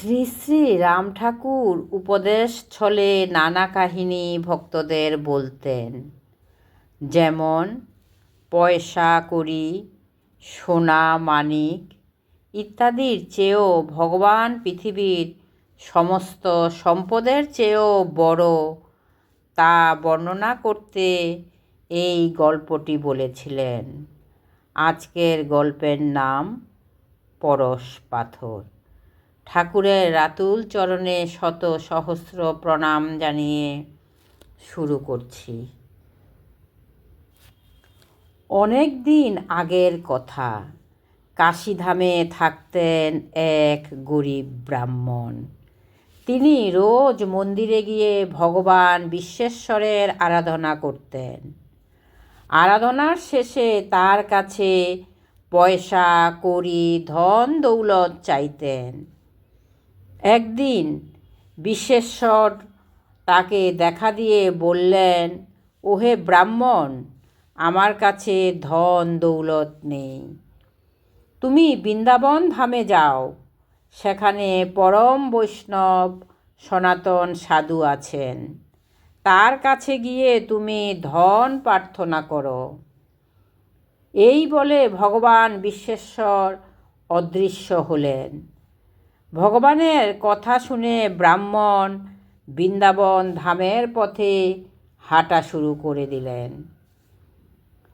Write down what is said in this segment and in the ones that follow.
শ্রী শ্রী রাম ঠাকুর উপদেশ ছলে নানা কাহিনী ভক্তদের বলতেন। যেমন, পয়সা কড়ি সোনা মানিক ইত্যাদির চেয়েও ভগবান পৃথিবীর সমস্ত সম্পদের চেয়েও বড়, তা বর্ণনা করতে এই গল্পটি বলেছিলেন। আজকের গল্পের নাম পরশ পাথর। ঠাকুরের রাতুল চরণে শত সহস্র প্রণাম জানিয়ে শুরু করছি। অনেক দিন আগের কথা, কাশীধামে থাকতেন এক গরিব ব্রাহ্মণ। তিনি রোজ মন্দিরে গিয়ে ভগবান বিশ্বেশ্বরের আরাধনা করতেন। আরাধনার শেষে তার কাছে পয়সা, কড়ি, ধন, দৌলত চাইতেন। একদিন বিশ্বেশ্বর তাকে দেখা দিয়ে বললেন, ওহে ব্রাহ্মণ, আমার কাছে ধন দৌলত নেই। তুমি বৃন্দাবন ধামে যাও। সেখানে পরম বৈষ্ণব সনাতন সাধু আছেন। তার কাছে গিয়ে তুমি ধন প্রার্থনা করো। এই বলে ভগবান বিশ্বেশ্বর অদৃশ্য হলেন। ভগবানের কথা শুনে ব্রাহ্মণ বৃন্দাবন ধামের পথে হাঁটা শুরু করে দিলেন।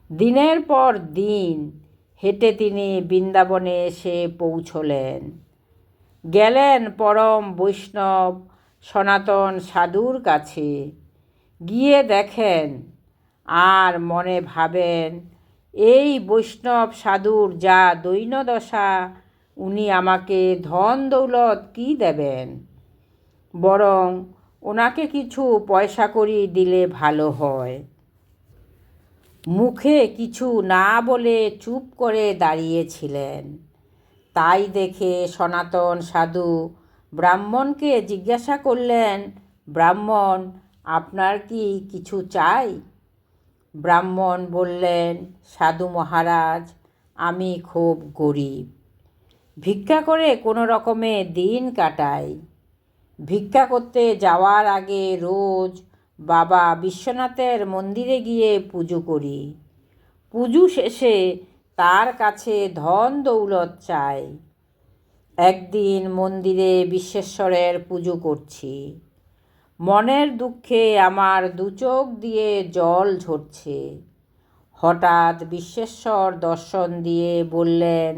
দিনের পর দিন হেঁটে তিনি বৃন্দাবনে এসে পৌঁছলেন। গেলেন পরম বৈষ্ণব সনাতন সাধুর কাছে। গিয়ে দেখেন আর মনে ভাবেন, এই বৈষ্ণব সাধুর যা দৈনদশা উনি আমাকে ধন দৌলত কি দেবেন? বরং ওনাকে কিছু পয়সা করি দিলে ভালো হয়। মুখে কিছু না বলে চুপ করে দাঁড়িয়েছিলেন। তাই দেখে সনাতন সাধু ব্রাহ্মণকে জিজ্ঞাসা করলেন, ব্রাহ্মণ, আপনার কি কিছু চাই? ব্রাহ্মণ বললেন, সাধু মহারাজ, আমি খুব গরিব। ভিক্ষা করে কোনো রকমে দিন কাটাই। ভিক্ষা করতে যাওয়ার আগে রোজ বাবা বিশ্বনাথের মন্দিরে গিয়ে পুজো করি। পুজো শেষে তার কাছে ধন দৌলত চাই। একদিন মন্দিরে বিশ্বেশ্বরের পুজো করছি। মনের দুঃখে আমার দু চোখ দিয়ে জল ঝরছে। হঠাৎ বিশ্বেশ্বর দর্শন দিয়ে বললেন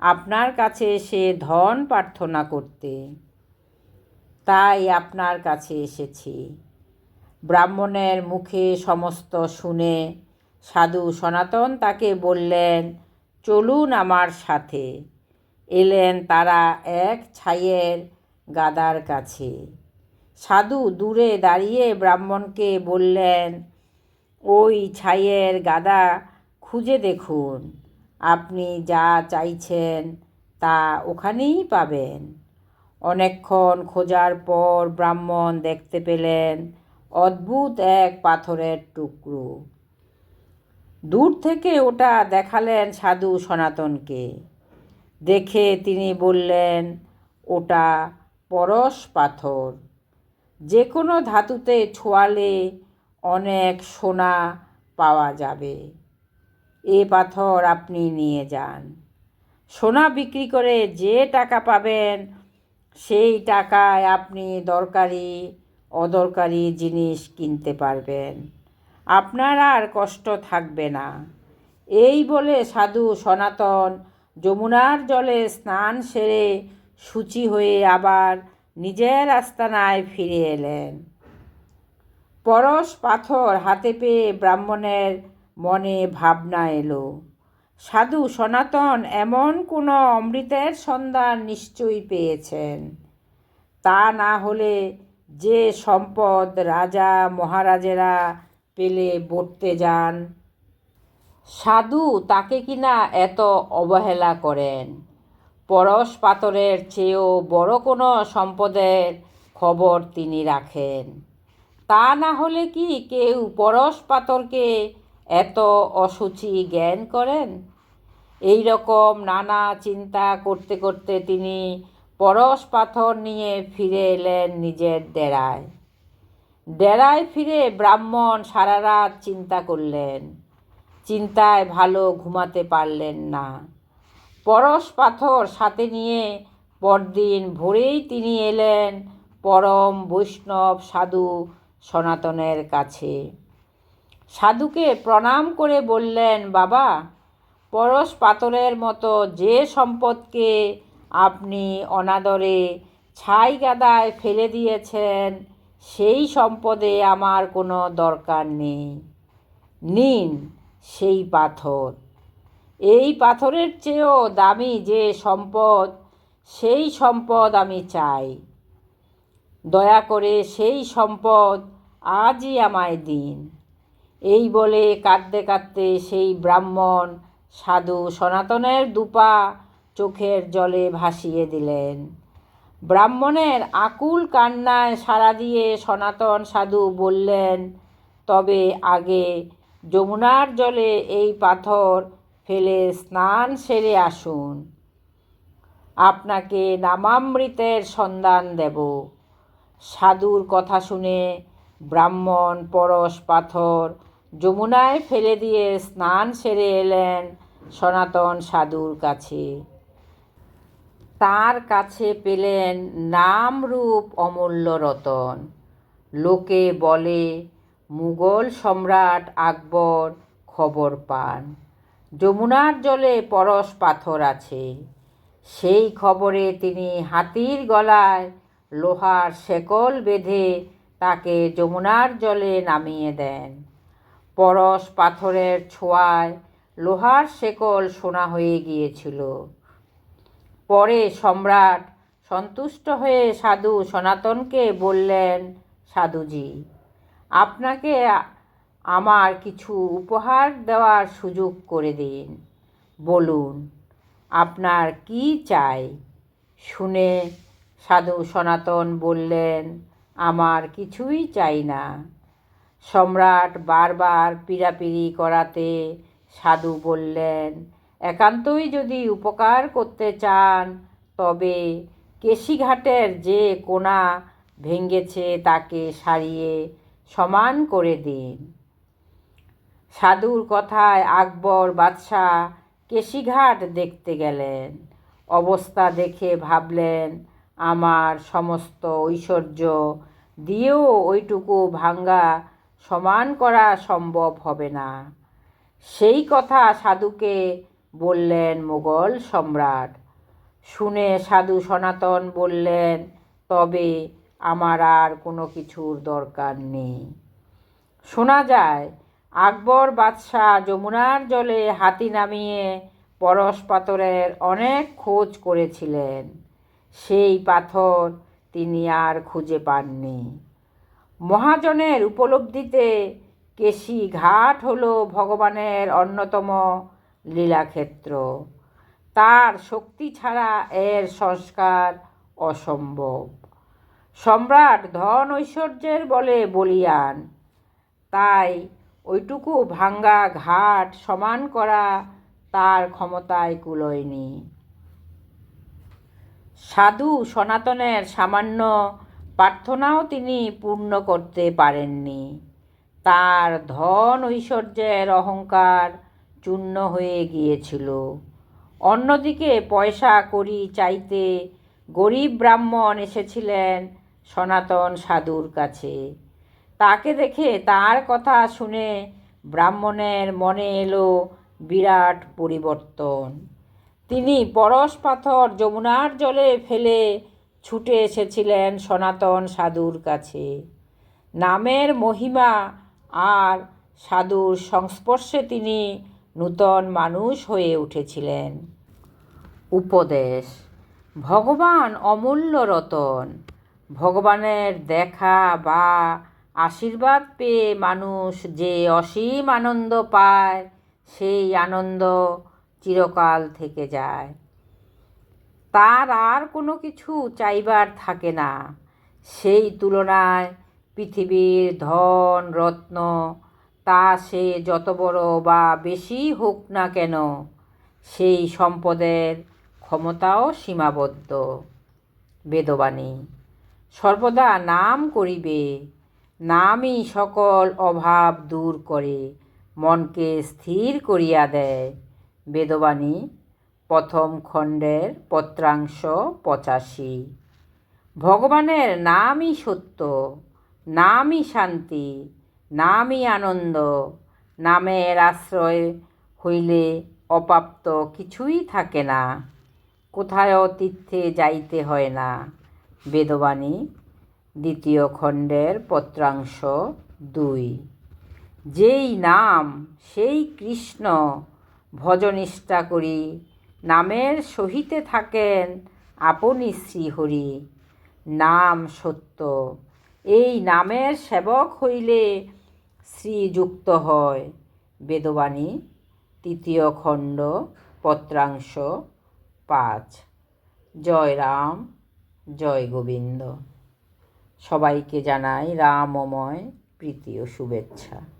আপনার কাছে সে ধন প্রার্থনা করতে। তাই আপনার কাছে এসেছি। ব্রাহ্মণের মুখে সমস্ত শুনে সাধু সনাতন তাকে বললেন, চলুন আমার সাথে। এলেন তারা এক ছাইয়ের গাদার কাছে। সাধু দূরে দাঁড়িয়ে ব্রাহ্মণকে বললেন, ওই ছাইয়ের গাদা খুঁজে দেখুন। আপনি যা চাইছেন তা ওখানেই পাবেন। অনেকক্ষণ খোঁজার পর ব্রাহ্মণ দেখতে পেলেন অদ্ভুত এক পাথরের টুকরো। দূর থেকে ওটা দেখালেন সাধু সনাতনকে। দেখে তিনি বললেন, ওটা পরশ পাথর। যে কোনো ধাতুতে ছোঁয়ালে অনেক সোনা পাওয়া যাবে। এ পাথর আপনি নিয়ে যান। সোনা বিক্রি করে যে টাকা পাবেন, সেই টাকায় আপনি দরকারি, অদরকারি জিনিস কিনতে পারবেন। আপনার আর কষ্ট থাকবে না। এই বলে সাধু সনাতন যমুনার জলে স্নান সেরে সূচি হয়ে আবার নিজের আস্তানায় ফিরে এলেন। পরশ পাথর হাতে পেয়ে ব্রাহ্মণের মনে ভাবনা এলো। সাধু সনাতন এমন কোনো অমৃতের সন্ধান নিশ্চয়ই পেয়েছেন। তা না হলে যে সম্পদ রাজা মহারাজেরা পেলে বটতে যান। সাধু তাকে কিনা এত অবহেলা করেন। পরশ পাথরের চেয়েও বড় কোনো সম্পদের খবর তিনি রাখেন। তা না হলে কি কেউ পরশ পাথরকে এত অসুচি জ্ঞান করেন? এই রকম নানা চিন্তা করতে করতে তিনি পরশ পাথর নিয়ে ফিরে এলেন নিজের ডেরায়। ডেরায় ফিরে ব্রাহ্মণ সারা রাত চিন্তা করলেন। চিন্তায় ভালো ঘুমাতে পারলেন না। পরশ পাথর সাথে নিয়ে পরদিন ভোরেই তিনি এলেন পরম বৈষ্ণব সাধু সনাতনের কাছে। সাধুকে প্রণাম করে বললেন, বাবা, পরশ পাথরের মতো যে সম্পদকে আপনি অনাদরে ছাই গাদায় ফেলে দিয়েছেন, সেই সম্পদে আমার কোনো দরকার নেই। নিন সেই পাথর। এই পাথরের চেয়েও দামি যে সম্পদ, সেই সম্পদ আমি চাই। দয়া করে সেই সম্পদ আজই আমায় দিন। এই বলে কাঁদতে কাঁদতে সেই ব্রাহ্মণ সাধু সনাতনের দুপা চোখের জলে ভাসিয়ে দিলেন। ব্রাহ্মণের আকুল কান্নায় সাড়া দিয়ে সনাতন সাধু বললেন, তবে আগে যমুনার জলে এই পাথর ফেলে স্নান সেরে আসুন। আপনাকে নামামৃতের সন্ধান দেব। সাধুর কথা শুনে ব্রাহ্মণ পরশ পাথর যমুনায় ফেলে দিয়ে স্নান সেরে এলেন সনাতন সাধুর কাছে। তার কাছে পেলেন নাম রূপ অমূল্য রতন। লোকে বলে, মুঘল সম্রাট আকবর খবর পান। যমুনার জলে পরশ পাথর আছে। সেই খবরে তিনি হাতির গলায় লোহার শেকল বেঁধে তাকে যমুনার জলে নামিয়ে দেন। পরশ পাথরের ছোঁয়ায় লোহার শেকল সোনা হয়ে গিয়েছিল। পরে সম্রাট সন্তুষ্ট হয়ে সাধু সনাতনকে বললেন, সাধুজি, আপনাকে আমার কিছু উপহার দেওয়ার সুযোগ করে দিন। বলুন, আপনার কি চাই? শুনে সাধু সনাতন বললেন, আমার কিছুই চাই না। সম্রাট বারবার পীড়াপিড়ি করাতে সাধু বললেন, একান্তই যদি উপকার করতে চান, তবে কেশিঘাটের যে কোনা ভেঙ্গেছে তাকে সারিয়ে সমান করে দিন সাধুর কথায় আকবর বাদশাহ কেশিঘাট দেখতে গেলেন। অবস্থা দেখে ভাবলেন, আমার সমস্ত ঐশ্বর্য দিয়েও ওইটুকু ভাঙ্গা সমান করা সম্ভব হবে না। সেই কথা সাধুকে বললেন মোগল সম্রাট। শুনে সাধু সনাতন বললেন, তবে আমার আর কোনো কিছুর দরকার নেই। শোনা যায়, আকবর বাদশাহ যমুনার জলে হাতি নামিয়ে পরশ পাথরের অনেক খোঁজ করেছিলেন। সেই পাথর তিনি আর খুঁজে পাননি। মহাজনের উপলব্ধিতে কেশি ঘাট হল ভগবানের অন্যতম লীলাক্ষেত্র। তার শক্তি ছাড়া এর সংস্কার অসম্ভব। সম্রাট ধন ঐশ্বর্যের বলে বলিয়ান, তাই ওইটুকু ভাঙ্গা ঘাট সমান করা তার ক্ষমতায় কুলোয়নি। সাধু সনাতনের সামান্য প্রার্থনাও তিনি পূর্ণ করতে পারেননি। তার ধন ঐশ্বর্যের অহংকার চূর্ণ হয়ে গিয়েছিল। অন্যদিকে পয়সা করি চাইতে গরিব ব্রাহ্মণ এসেছিলেন সনাতন সাধুর কাছে। তাকে দেখে তার কথা শুনে ব্রাহ্মণের মনে এলো বিরাট পরিবর্তন। তিনি পরশ পাথর যমুনার জলে ফেলে ছুটে এসেছিলেন সনাতন সাধুর কাছে। নামের মহিমা আর সাধুর সংস্পর্শে তিনি নূতন মানুষ হয়ে উঠেছিলেন। উপদেশ, ভগবান অমূল্য রতন। ভগবানের দেখা বা আশীর্বাদ পেয়ে মানুষ যে অসীম আনন্দ পায়, সেই আনন্দ চিরকাল থেকে যায়। তার আর কোনো কিছু চাইবার থাকে না। সেই তুলনায় পৃথিবীর ধন, রত্ন, তা সে যত বড় বা বেশি হোক না কেন, সেই সম্পদের ক্ষমতাও সীমাবদ্ধ। বেদবাণী, সর্বদা নাম করিবে, নামই সকল অভাব দূর করে, মনকে স্থির করিয়া দেয়। বেদবাণী প্রথম খণ্ডের পত্রাংশ পঁচাশি। ভগবানের নামই সত্য, নামই শান্তি, নামই আনন্দ, নামের আশ্রয় হইলে অপ্রাপ্ত কিছুই থাকে না, কোথায়ও তীর্থে যাইতে হয় না। বেদবাণী, দ্বিতীয় খণ্ডের পত্রাংশ দুই। যেই নাম, সেই কৃষ্ণ ভজনিষ্ঠা করি নামের সহিতে থাকেন আপনি শ্রীহরি। নাম সত্য। এই নামের সেবক হইলে শ্রীযুক্ত হয়। বেদবাণী, তৃতীয় খণ্ড, পত্রাংশ, পাঁচ। জয় রাম, জয় গোবিন্দ। সবাইকে জানাই রামময় প্রীতি ও শুভেচ্ছা।